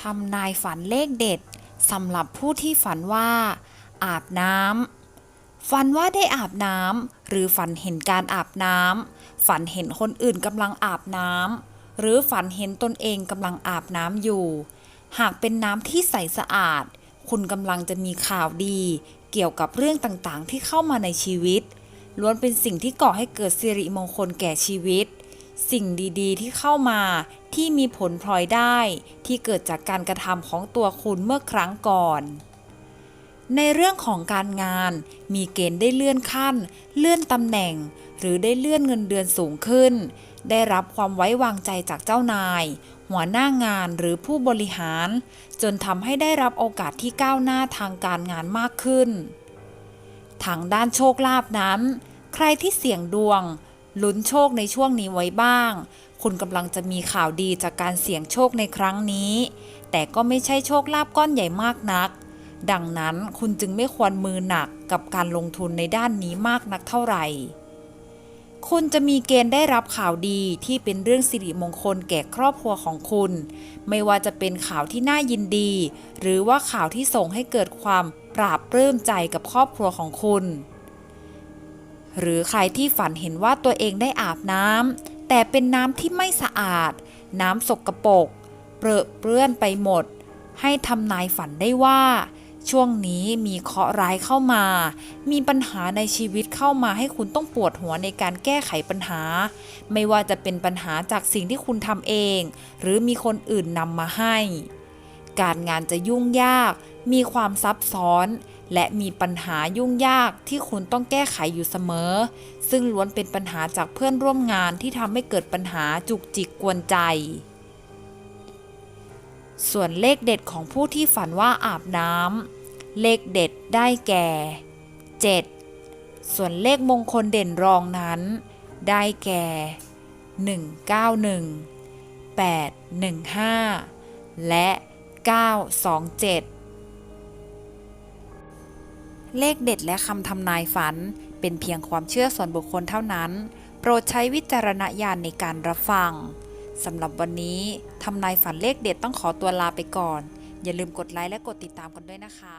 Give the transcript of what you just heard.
ทำนายฝันเลขเด็ดสำหรับผู้ที่ฝันว่า อาบน้ำฝันว่าได้อาบน้ำหรือฝันเห็นการอาบน้ำฝันเห็นคนอื่นกำลังอาบน้ำหรือฝันเห็นตนเองกำลังอาบน้ำอยู่ หากเป็นน้ำที่ใสสะอาด คุณกำลังจะมีข่าวดี เกี่ยวกับเรื่องต่างๆ ที่เข้ามาในชีวิต ล้วนเป็นสิ่งที่ก่อให้เกิดสิริมงคลแก่ชีวิต สิ่งดีๆ ที่เข้ามา ที่มีผลพลอยได้ที่เกิดจากการกระทำของตัวคุณเมื่อครั้งก่อน ในเรื่องของการงานมีเกณฑ์ได้เลื่อนขั้น เลื่อนตำแหน่ง หรือได้เลื่อนเงินเดือนสูงขึ้น ได้รับความไว้วางใจจากเจ้านาย หัวหน้างานหรือผู้บริหาร จนทำให้ได้รับโอกาสที่ก้าวหน้าทางการงานมากขึ้นทางด้านโชคลาภนั้น ใครที่เสี่ยงดวงลุ้นโชคในช่วงนี้ไว้บ้าง คุณกำลังจะมีข่าวดีจากการเสี่ยงโชคในครั้งนี้ แต่ก็ไม่ใช่โชคลาภก้อนใหญ่มากนัก ดังนั้นคุณจึงไม่ควรมือหนักกับการลงทุนในด้านนี้มากนักเท่าไหร่ คุณจะมีเกณฑ์ได้รับข่าวดีที่เป็นเรื่องสิริมงคลแก่ครอบครัวของคุณ ไม่ว่าจะเป็นข่าวที่น่ายินดี หรือว่าข่าวที่ส่งให้เกิดความปราบปลื้มใจกับครอบครัวของคุณหรือใครที่ฝันเห็นว่าตัวเองได้อาบน้ำ แต่เป็นน้ำที่ไม่สะอาด น้ำสกปรกเปรอะเปื้อนไปหมด ให้ทำนายฝันได้ว่า ช่วงนี้มีเคราะห์ร้ายเข้ามา มีปัญหาในชีวิตเข้ามาให้คุณต้องปวดหัวในการแก้ไขปัญหา ไม่ว่าจะเป็นปัญหาจากสิ่งที่คุณทำเอง หรือมีคนอื่นนำมาให้ การงานจะยุ่งยาก มีความซับซ้อน และมีปัญหายุ่งยากที่คุณต้องแก้ไขอยู่เสมอ ซึ่งล้วนเป็นปัญหาจากเพื่อนร่วมงานที่ทำให้เกิดปัญหาจุกจิกกวนใจ ส่วนเลขเด็ดของผู้ที่ฝันว่าอาบน้ำเลขเด็ดได้แก่ 7 ส่วนเลขมงคลเด่นรองนั้น ได้แก่ 191 815 และ 927 เลขเด็ดและคำทำนายฝัน เป็นเพียงความเชื่อส่วนบุคคลเท่านั้น โปรดใช้วิจารณญาณในการรับฟังสำหรับวันนี้ทำนายฝันเลขเด็ดต้องขอตัวลาไปก่อน อย่าลืมกดไลค์และกดติดตามกันด้วยนะคะ